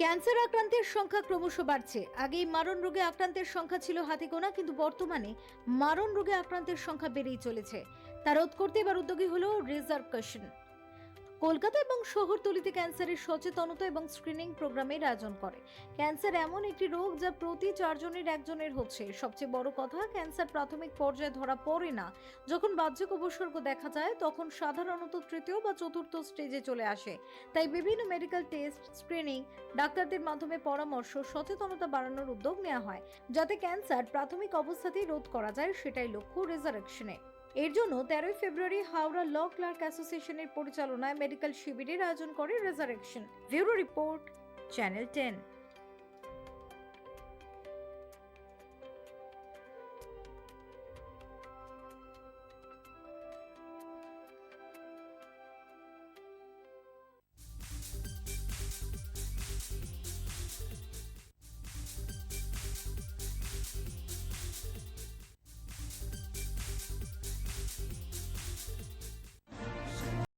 Cancer আক্রান্তের সংখ্যা ক্রমশ বাড়ছে। আগেই মারণ রোগে আক্রান্তের সংখ্যা ছিল হাতে গোনা, কিন্তু বর্তমানে মারণ রোগে আক্রান্তের সংখ্যা বেড়েই চলেছে। তা রোধ করতে এবার উদ্যোগী হলো রিজার্ভকেশন কলকাতা এবং শহরতলিতে ক্যান্সারের সচেতনতা এবং স্ক্রিনিং প্রোগ্রামের আয়োজন করে। ক্যান্সার এমন একটি রোগ যা প্রতি চারজনের একজনের হচ্ছে। সবচেয়ে বড় কথা, ক্যান্সার প্রাথমিক পর্যায়ে ধরা পড়ে না। যখন বাহ্যিক উপসর্গ দেখা যায়, তখন সাধারণত তৃতীয় বা চতুর্থ স্টেজে চলে আসে। তাই বিভিন্ন মেডিকেল টেস্ট স্ক্রিনিং ডাক্তারদের মাধ্যমে পরামর্শ, সচেতনতা বাড়ানোর উদ্যোগ নেওয়া হয়। যাতে ক্যান্সার প্রাথমিক অবস্থাতেই রোধ করা যায়, সেটাই লক্ষ্য রেজারেকশনে এর জন্য তেরোই ফেব্রুয়ারি হাওড়া ল ক্লার্ক অ্যাসোসিয়েশনের পরিচালনায় মেডিকেল শিবিরের আয়োজন করে resurrection. Bureau report, channel ten.